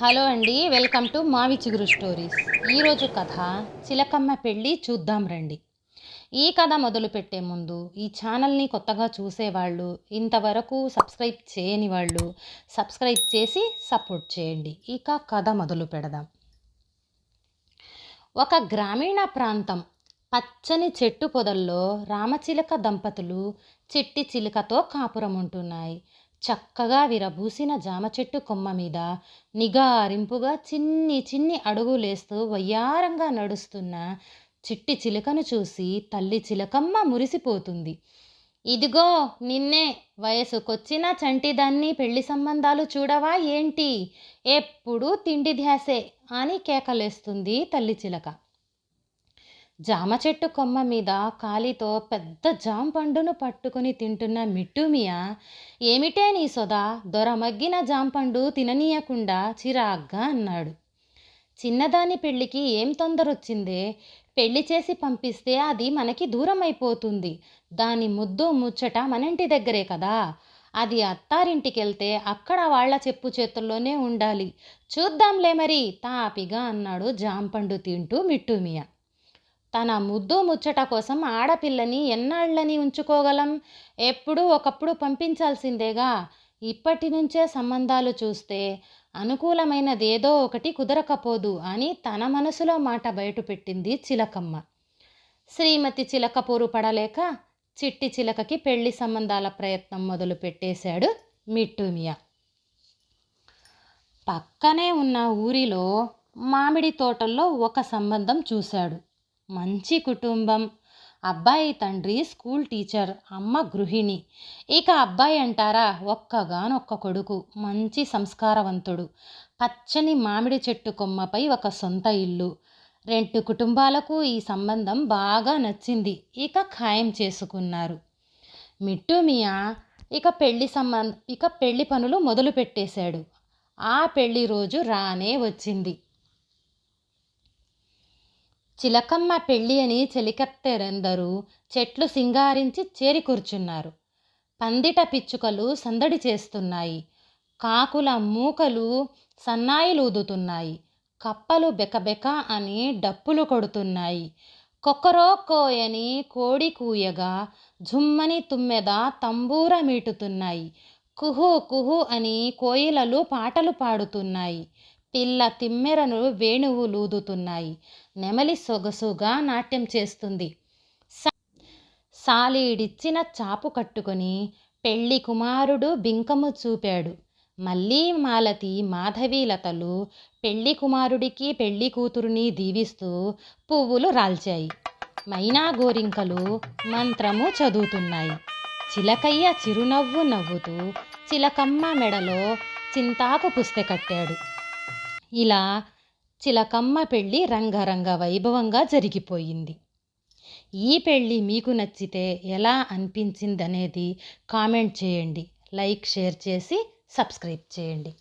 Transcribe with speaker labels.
Speaker 1: Hello అండి welcome to మావి చిగురు స్టోరీస్ ఈరోజు కథ చిలకమ్మ పెళ్ళి చూద్దాం రండి. ఈ కథ మొదలు పెట్టే ముందు ఈ ఛానల్ని కొత్తగా చూసేవాళ్ళు ఇంతవరకు సబ్స్క్రైబ్ చేయని వాళ్ళు సబ్స్క్రైబ్ చేసి సపోర్ట్ చేయండి. ఇక కథ మొదలు పెడదాం. ఒక గ్రామీణ ప్రాంతం పచ్చని చెట్టు పొదల్లో రామచిలక దంపతులు చిట్టి చిలుకతో కాపురం ఉంటున్నాయి చక్కగా విరబూసిన జామ చెట్టు కొమ్మ మీద నిగారింపుగా చిన్ని చిన్ని అడుగులేస్తూ వయ్యారంగా నడుస్తున్న చిట్టి చిలుకను చూసి తల్లి చిలకమ్మ మురిసిపోతుంది. ఇదిగో నిన్నే వయసుకొచ్చిన చంటిదాన్ని పెళ్ళి సంబంధాలు చూడవా ఏంటి? ఎప్పుడూ తిండి ధ్యాసే అని కేకలేస్తుంది తల్లి చిలక. జామ చెట్టు కొమ్మ మీద కాలితో పెద్ద జాంపండును పట్టుకుని తింటున్న మిట్టుమియా ఏమిటే నీ సొదా? దొరమగ్గిన జాంపండు తిననీయకుండా చిరాగ్గా అన్నాడు. చిన్నదాని పెళ్ళికి ఏం తొందరొచ్చిందే? పెళ్ళి చేసి పంపిస్తే అది మనకి దూరం అయిపోతుంది దాని ముద్దు ముచ్చట మనంటి దగ్గరే కదా. అది అత్తారింటికెళ్తే అక్కడ వాళ్ళ చెప్పు చేతుల్లోనే ఉండాలి. చూద్దాంలే మరి తాపిగా అన్నాడు జాంపండు తింటూ మిట్టుమియా తన ముద్దు ముచ్చట కోసం ఆడపిల్లని ఎన్నాళ్ళని ఉంచుకోగలం? ఎప్పుడూ ఒకప్పుడు పంపించాల్సిందేగా? ఇప్పటి నుంచే సంబంధాలు చూస్తే అనుకూలమైనదేదో ఒకటి కుదరకపోదు అని తన మనసులో మాట బయటపెట్టింది చిలకమ్మ. శ్రీమతి చిలక పోరు పడలేక చిట్టి చిలకకి పెళ్ళి సంబంధాల ప్రయత్నం మొదలు పెట్టేశాడు మిట్టుమియా పక్కనే ఉన్న ఊరిలో మామిడి తోటల్లో ఒక సంబంధం చూశాడు. మంచి కుటుంబం. అబ్బాయి తండ్రి స్కూల్ టీచర్ అమ్మ గృహిణి. ఇక అబ్బాయి అంటారా ఒక్కగానొక్క కొడుకు మంచి సంస్కారవంతుడు. పచ్చని మామిడి చెట్టు కొమ్మపై ఒక సొంత ఇల్లు. రెండు కుటుంబాలకు ఈ సంబంధం బాగా నచ్చింది. ఇక ఖాయం చేసుకున్నారు. మిట్టు మియా ఇక పెళ్ళి సంబంధ ఇక పెళ్ళి పనులు మొదలు పెట్టేశాడు ఆ పెళ్ళి రోజు రానే వచ్చింది. చిలకమ్మ పెళ్ళి అని చెలికత్తెరందరూ చెట్లు సింగారించి చేరి కూర్చున్నారు. పందిట పిచ్చుకలు సందడి చేస్తున్నాయి. కాకుల మూకలు సన్నాయిలు ఊదుతున్నాయి కప్పలు బెకబెక అని డప్పులు కొడుతున్నాయి. కొక్కరో కోయని కోడి కూయగా జుమ్మని తుమ్మెద తంబూర మీటుతున్నాయి. కుహు కుహు అని కోయిలలు పాటలు పాడుతున్నాయి. పిల్ల తిమ్మెరను వేణువు లూదుతున్నాయి. నెమలి సొగసుగా నాట్యం చేస్తుంది. సాలీడిచ్చిన చాపు కట్టుకొని పెళ్ళి కుమారుడు బింకము చూపాడు. మళ్ళీ మాలతి మాధవీలతలు పెళ్ళి కుమారుడికి పెళ్ళి కూతురుని దీవిస్తూ పువ్వులు రాల్చాయి. మైనా గోరింకలు మంత్రము చదువుతున్నాయి. చిలకయ్య చిరునవ్వు నవ్వుతూ చిలకమ్మ మెడలో చింతాకు పుస్తె కట్టాడు. ఇలా చిలకమ్మ పెళ్ళి రంగరంగ వైభవంగా జరిగిపోయింది. ఈ పెళ్ళి మీకు నచ్చితే ఎలా అనిపించిందనేది కామెంట్ చేయండి. లైక్ షేర్ చేసి సబ్స్క్రైబ్ చేయండి.